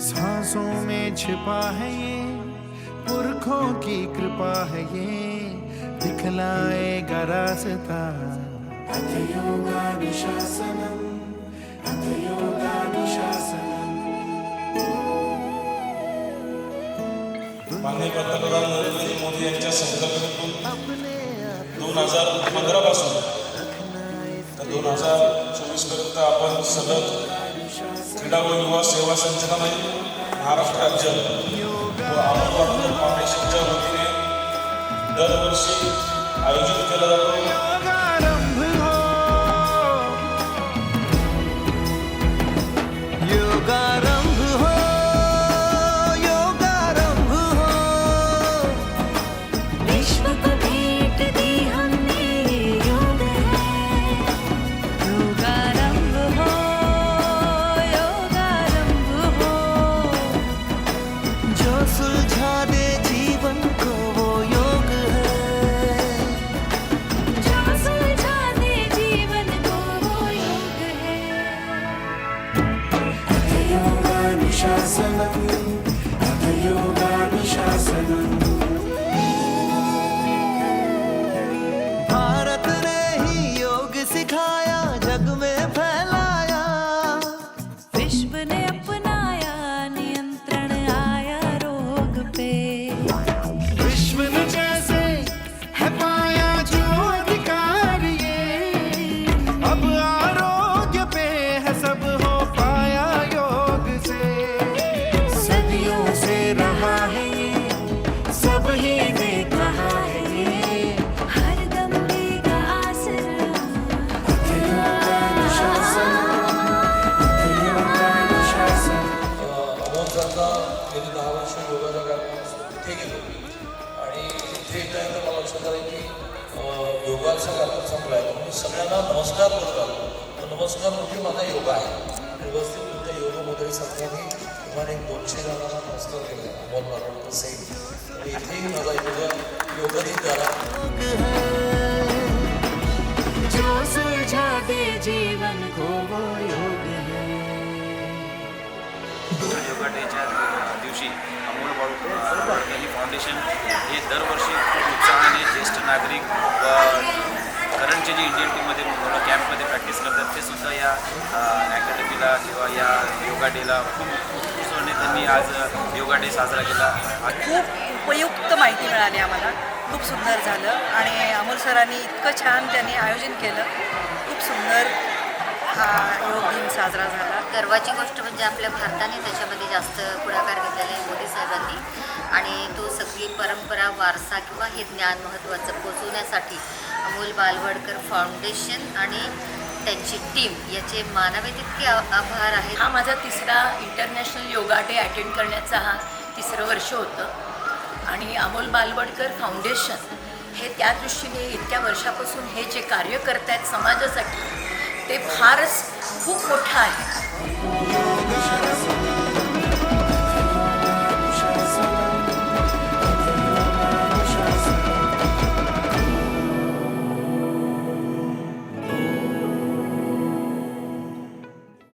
सांसों में छिपा है ये, पुरखों की कृपा है ये, दिखलाएगा रास्ता। अथ योगानुशासनम् अथ योग माननीय पंतप्रधान नरेंद्र मोदी यांच्या संकल्पनेतून दोन हजार पंधरापासून तर दोन हजार चोवीसपर्यंत आपण सलग क्रीडा व युवा सेवा संचालनालय महाराष्ट्र राज्य व फाउंडेशनच्या वतीने दरवर्षी आयोजित केला जातो. sevmem वर्ष तिथे गेलो आणि तिथे एकदा मला लक्षात आलं की योगाचा कार्यक्रम संपला आहे मी सगळ्यांना नमस्कार करत आलो नमस्कार म्हणजे माझा योगा आहे व्यवस्थित तुमच्या किमान एक दोनशे जणांना नमस्कार केले अमोल आणि इथेही माझा योगा योगाधिक झाला दे जीवन को योगा डेच्या दिवशी अमोल बाळू ही फाउंडेशन हे दरवर्षी खूप उत्साहाने ज्येष्ठ नागरिक व करंटचे जे इंडियन टीममध्ये मुलं कॅम्पमध्ये प्रॅक्टिस करतात ते सुद्धा या अकॅडमीला किंवा या योगा डेला खूप उत्सवाने त्यांनी आज योगा डे साजरा केला. खूप उपयुक्त माहिती मिळाली आम्हाला. खूप सुंदर झालं आणि अमोल सरांनी इतकं छान त्यांनी आयोजन केलं. खूप सुंदर हा साजरा झाला. गर्वाची गोष्ट म्हणजे आपल्या भारताने त्याच्यामध्ये जास्त पुढाकार घेतलेला आहे मोदी साहेबांनी. आणि तो सगळी परंपरा वारसा किंवा हे ज्ञान महत्त्वाचं पोचवण्यासाठी अमोल बालवडकर फाउंडेशन आणि त्यांची टीम याचे मानावे तितके आभार आहेत. हा माझा तिसरा इंटरनॅशनल योगा डे अटेंड करण्याचा हा तिसरं वर्ष होतं. आणि अमोल बालवडकर फाउंडेशन हे त्या दृष्टीने इतक्या वर्षापासून हे जे कार्य करत आहेत समाजासाठी ते फारच खूप मोठं आहे.